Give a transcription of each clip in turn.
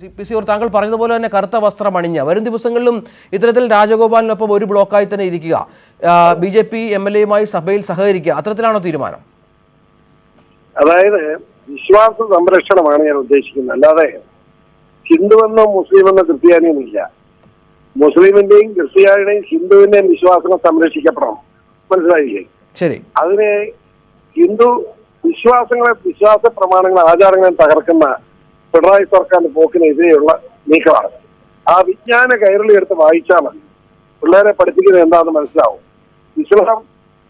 C P C or താങ്കൾ പറഞ്ഞതുപോലെ തന്നെ കറുത്ത വസ്ത്രം അണിഞ്ഞ. വരും ദിവസങ്ങളിലും ഇത്തരത്തിൽ രാജഗോപാലിനൊപ്പം ഒരു ബ്ലോക്കായി തന്നെ ഇരിക്കുക. B J P M L എയുമായി സഭയിൽ സഹകരിക്കുക. അത്തരത്തിലാണോ തീരുമാനം? അതായത് വിശ്വാസ സംരക്ഷണമാണ് ഞാൻ ഉദ്ദേശിക്കുന്നത്. അല്ലാതെ ഹിന്ദുവെന്നോ മുസ്ലിമെന്നോ ക്രിസ്ത്യാനിയൊന്നുമില്ല. മുസ്ലിമിന്റെയും ക്രിസ്ത്യാനിയുടെയും ഹിന്ദുവിന്റെയും വിശ്വാസങ്ങൾ സംരക്ഷിക്കപ്പെടണം. മനസ്സിലായില്ലേ? ശരി. അതിനെ ഹിന്ദു വിശ്വാസങ്ങളെ വിശ്വാസ പ്രമാണങ്ങൾ ആചാരങ്ങളെ തകർക്കുന്ന പിണറായി സർക്കാരിന്റെ പോക്കിനെതിരെയുള്ള നീക്കമാണ്. ആ വിജ്ഞാന കൈരളി എടുത്ത് വായിച്ചാൽ പിള്ളേരെ പഠിപ്പിക്കുന്നത് എന്താണെന്ന് മനസ്സിലാവും. ഇസ്ലാം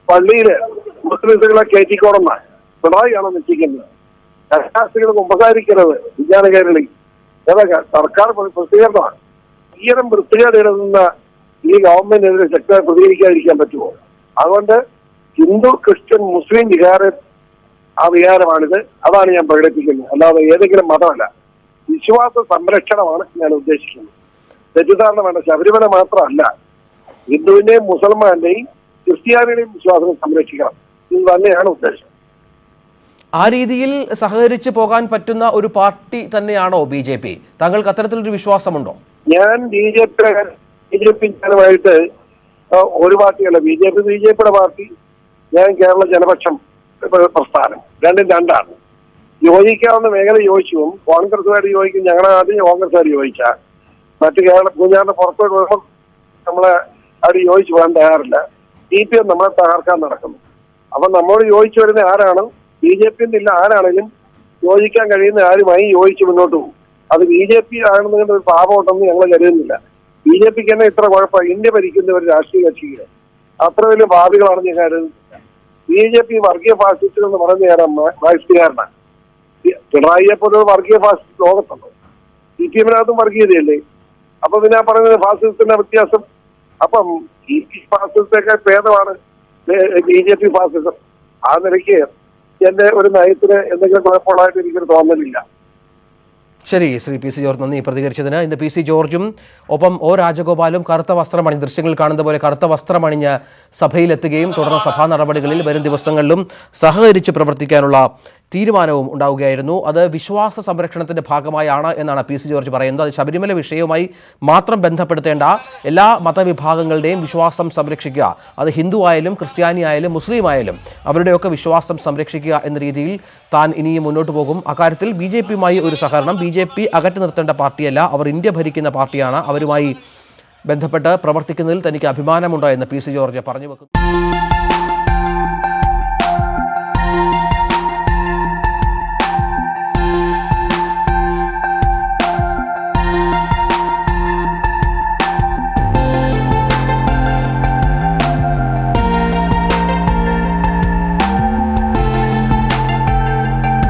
പള്ളിയിൽ മുസ്ലിംസുകളെ കയറ്റിക്കോടുന്ന പിണറായിയാണ് നിശ്ചയിക്കുന്നത്? കലാശികൾ ഉപസാരിക്കരുത് വിജ്ഞാന കൈരളി ഏതൊക്കെ? സർക്കാർ പ്ര- പ്രസിദ്ധീകരണമാണ്. ഈരം വൃത്തികേട് ഇടുന്ന ഈ ഗവൺമെന്റിനെതിരെ ശക്തമായി പ്രതികരിക്കാതിരിക്കാൻ പറ്റുമോ? അതുകൊണ്ട് ഹിന്ദു ക്രിസ്ത്യൻ മുസ്ലിം വികാര ആ വികാരമാണിത്. അതാണ് ഞാൻ പ്രകടിപ്പിക്കുന്നത്. അല്ലാതെ ഏതെങ്കിലും മതമല്ല. വിശ്വാസ സംരക്ഷണമാണ് ഞാൻ ഉദ്ദേശിക്കുന്നത്. തെറ്റിദ്ധാരണ വേണ്ട ശബരിമല മാത്രമല്ല ഹിന്ദുവിന്റെയും മുസൽമാന്റെയും ക്രിസ്ത്യാനിയുടെയും വിശ്വാസം സംരക്ഷിക്കണം. ഇത് തന്നെയാണ് ഉദ്ദേശം. ആ രീതിയിൽ സഹകരിച്ച് പോകാൻ പറ്റുന്ന ഒരു പാർട്ടി തന്നെയാണോ ബി ജെ പി? താങ്കൾക്ക് അത്തരത്തിലൊരു വിശ്വാസമുണ്ടോ? ഞാൻ B J P B J P ജനമായിട്ട് ഒരു പാർട്ടിയല്ല B J P B J പിയുടെ പാർട്ടി ഞാൻ കേരള ജനപക്ഷം പ്രസ്ഥാനം. രണ്ടും രണ്ടാണ്. യോജിക്കാവുന്ന മേഖല യോജിച്ചും. കോൺഗ്രസുമായിട്ട് യോജിക്കും. ഞങ്ങളുടെ ആദ്യം കോൺഗ്രസുകാർ യോജിച്ചാൽ മറ്റ് കേരള കുഞ്ഞാറിന്റെ പുറത്തോട്ട് വരുമ്പോൾ നമ്മളെ അവർ യോജിച്ചു പോകാൻ തയ്യാറില്ല. സി പി എം നമ്മളെ തകർക്കാൻ നടക്കുന്നു. അപ്പൊ നമ്മോട് യോജിച്ചു വരുന്ന ആരാണ്? ബി ജെ പി ഇല്ല ആരാണെങ്കിലും യോജിക്കാൻ കഴിയുന്ന ആരുമായി യോജിച്ച് മുന്നോട്ട് പോകും. അത് ബി ജെ പി ആണെന്നുകൊണ്ട് ഒരു പാപമുണ്ടെന്ന് ഞങ്ങൾ കരുതുന്നില്ല. ബി ജെ പിക്ക് തന്നെ ഇത്ര കുഴപ്പം. ഇന്ത്യ ഭരിക്കുന്ന ഒരു രാഷ്ട്രീയ കക്ഷിക്ക് അത്ര വലിയ ഭാവികളാണെന്ന് ഞാൻ കരുതുന്നില്ല. ബി ജെ പി വർഗീയ ഫാസിസ്റ്റുകൾ എന്ന് പറയുന്ന നേരം മാക്സികാരനാണ് പിണറായിയെ പോലെ വർഗീയ ഫാസിസ്റ്റ് ലോകത്തുണ്ടോ. സി പി എമ്മിനകത്തും വർഗീയതയല്ലേ അപ്പൊ പിന്നെ പറയുന്നത് ഫാസിസത്തിന്റെ വ്യത്യാസം. അപ്പം ഈ ഫാസിസത്തെക്കാൾ ഭേദമാണ് ബി ജെ പി ഫാസിസം. ആ നിലയ്ക്ക് എന്റെ ഒരു നയത്തിന് എന്തെങ്കിലും കുഴപ്പമുള്ളതായിട്ട് എനിക്കൊരു തോന്നലില്ല. ശരി ശ്രീ പി സി ജോർജ് നന്ദി പ്രതികരിച്ചതിന്. ഇന്ന് പി സി ജോർജും ഒപ്പം ഒ രാജഗോപാലും കറുത്ത വസ്ത്രമണി ദൃശ്യങ്ങൾ കാണുന്ന പോലെ കറുത്ത വസ്ത്രമണിഞ്ഞ് സഭയിലെത്തുകയും തുടർന്ന് സഭാ നടപടികളിൽ വരും ദിവസങ്ങളിലും സഹകരിച്ച് പ്രവർത്തിക്കാനുള്ള തീരുമാനവും ഉണ്ടാവുകയായിരുന്നു. അത് വിശ്വാസ സംരക്ഷണത്തിന്റെ ഭാഗമായാണ് എന്നാണ് പി സി ജോർജ് പറയുന്നത്. അത് ശബരിമല വിഷയവുമായി മാത്രം ബന്ധപ്പെടുത്തേണ്ട എല്ലാ മതവിഭാഗങ്ങളുടെയും വിശ്വാസം സംരക്ഷിക്കുക. അത് ഹിന്ദു ആയാലും ക്രിസ്ത്യാനി ആയാലും മുസ്ലിം ആയാലും അവരുടെയൊക്കെ വിശ്വാസം സംരക്ഷിക്കുക എന്ന രീതിയിൽ താൻ ഇനിയും മുന്നോട്ട് പോകും. അക്കാര്യത്തിൽ ബി ജെ പിയുമായി ഒരു സഹകരണം. ബി ജെ പി അകറ്റി നിർത്തേണ്ട പാർട്ടിയല്ല. അവർ ഇന്ത്യ ഭരിക്കുന്ന പാർട്ടിയാണ്. അവരുമായി ബന്ധപ്പെട്ട് പ്രവർത്തിക്കുന്നതിൽ തനിക്ക് അഭിമാനമുണ്ടോ എന്ന് പി സി ജോർജ് പറഞ്ഞു വെക്കുന്നു.